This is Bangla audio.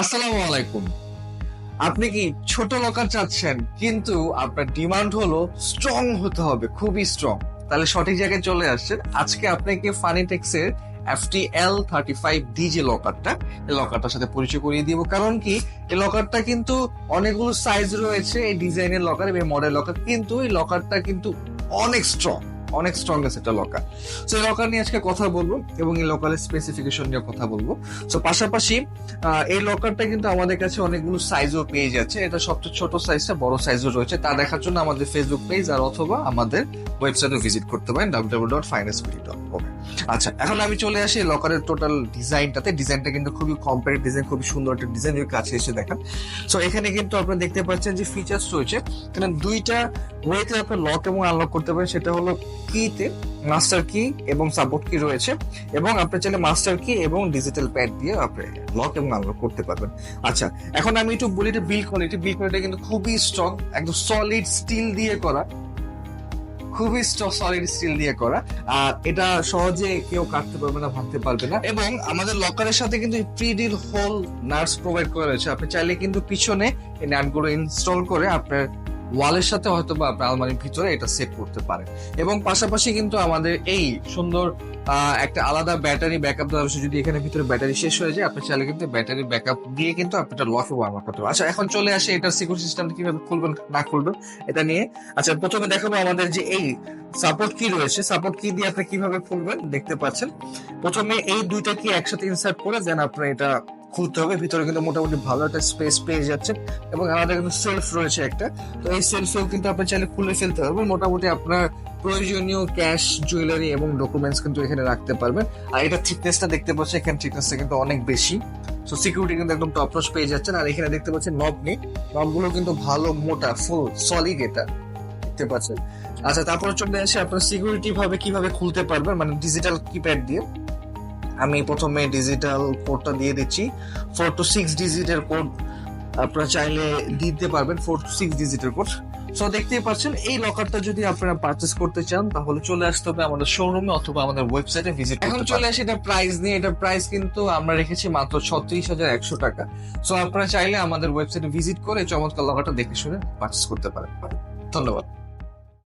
আসসালামু আলাইকুম। আপনি কি ছোট লকার চাচ্ছেন? কিন্তু আপনার ডিমান্ড হলো স্ট্রং হতে হবে, খুবই স্ট্রং তাহলে সঠিক জায়গায় চলে আসছেন। আজকে আপনাকে ফানিটেক্স এর FT L thirty five D লকারটা, এই লকারটার সাথে পরিচয় করিয়ে দিব। কারণ কি, এই লকারটা কিন্তু অনেকগুলো সাইজ রয়েছে এই ডিজাইনের লকার এবং মডেল লকার, কিন্তু এই লকারটা কিন্তু অনেক স্ট্রং অনেক স্ট্রংগেস্ট একটা লকার সো এই লকার নিয়ে আজকে কথা বলব এবং এই লকারের স্পেসিফিকেশন নিয়ে কথা বলব। সো পাশাপাশি এই লকারটা কিন্তু আমাদের কাছে অনেকগুলো সাইজও পেয়ে যাচ্ছে। এটা সবচেয়ে ছোট সাইজটা বড় সাইজও রয়েছে। তা দেখার জন্য আমাদের ফেসবুক পেজ আর অথবা আমাদের ওয়েবসাইটে ভিজিট করতে পারেন ডাব্লিউ ডট আচ্ছা এখন আমি চলে আসি লকারের টোটাল ডিজাইনটাতে ডিজাইনটা কিন্তু খুবই কম্প্যাক্ট ডিজাইন খুবই সুন্দর একটা ডিজাইন কাছে এসে দেখেন। সো এখানে কিন্তু আপনারা দেখতে পাচ্ছেন যে ফিচার্স রয়েছে। এখানে দুইটা ওয়েতে আপনি লক এবং আনলক করতে পারেন। সেটা হলো কিতে মাস্টার কি এবং সাপোর্ট কি রয়েছে এবং আপনি চাইলে মাস্টার কি এবং ডিজিটাল প্যাড দিয়ে আপনি লক এবং আনলক করতে পারবেন। আচ্ছা এখন আমি একটু বলি এটা বিল কোয়ালিটি বিল কোয়ালিটি কিন্তু খুবই স্ট্রং একদম সলিড স্টিল দিয়ে করা। খুবই সলিড স্টিল দিয়ে করা। আর এটা সহজে কেউ কাটতে পারবে না, ভাঙতে পারবে না। এবং আমাদের লকারের সাথে কিন্তু pre deal hole nurse provide করা রয়েছে। আপনি চাইলে কিন্তু পিছনে এই নাটগুলো ইনস্টল করে আপনার ওয়ালের সাথে হয়তো বা আপনার আলমারির ভিতরে এটা সেট করতে পারেন এবং পাশাপাশি কিন্তু আমাদের এই সুন্দর একটা আলাদা ব্যাটারি ব্যাকআপ দেওয়া রয়েছে যদি এখানে ভিতরে ব্যাটারি শেষ হয়ে যায়, আপনি চাইলে কিন্তু ব্যাটারি ব্যাকআপ দিয়ে কিন্তু আপনি এটা লক ওয়ার্ম করতে পারেন। আচ্ছা এখন চলে আসে এটা সিকিউরিটি সিস্টেমটা কীভাবে খুলবেন, না খুলবেন, এটা নিয়ে। আচ্ছা প্রথমে দেখাবো আমাদের যে এই সাপোর্ট কি রয়েছে। সাপোর্ট কি দিয়ে আপনি কীভাবে খুলবেন, দেখতে পাচ্ছেন। প্রথমে এই দুইটা কি একসাথে ইনসার্ট করে দেন আপনি এটা খুলতে হবে। ভিতরে কিন্তু মোটামুটি ভালো একটা স্পেস পেয়ে যাচ্ছে এবং আমাদের কিন্তু সেলফ রয়েছে একটা। তো এই সেলফেও কিন্তু আপনি চাইলে খুলে ফেলতে পারবেন। মোটামুটি আপনার প্রয়োজনীয় ক্যাশ জুয়েলারি এবং ডকুমেন্টস কিন্তু এখানে রাখতে পারবেন। আর এটা থিকনেসটা দেখতে পাচ্ছেন, এখানে থিকনেসটা কিন্তু অনেক বেশি। তো সিকিউরিটি কিন্তু একদম টপ নচ পেয়ে যাচ্ছেন। আর এখানে দেখতে পাচ্ছেন নব নেই। নবগুলো কিন্তু ভালো, মোটা ফুল সলিড এটা দেখতে পাচ্ছেন। আচ্ছা তারপরে চলে আসে আপনার সিকিউরিটি ভাবে কীভাবে খুলতে পারবেন মানে ডিজিটাল কিপ্যাড দিয়ে। আমি প্রথমে ডিজিটাল কোডটা দিয়ে দিচ্ছি। ফোর টু সিক্স ডিজিটের কোড আপনারা চাইলে দিতে পারবেন ফোর টু সিক্স ডিজিটের কোড সো দেখতেই পাচ্ছেন এই লকারটা যদি আপনারা পারচেস করতে চান তাহলে চলে আসতে হবে আমাদের শোরুমে অথবা আমাদের ওয়েবসাইটে ভিজিট এখন চলে আসি এটা প্রাইস নিয়ে। এটা প্রাইস কিন্তু আমরা রেখেছি মাত্র ছত্রিশ হাজার একশো টাকা। সো আপনারা চাইলে আমাদের ওয়েবসাইটে ভিজিট করে চমৎকার লকারটা দেখে শুনে পারচেস করতে পারেন। ধন্যবাদ।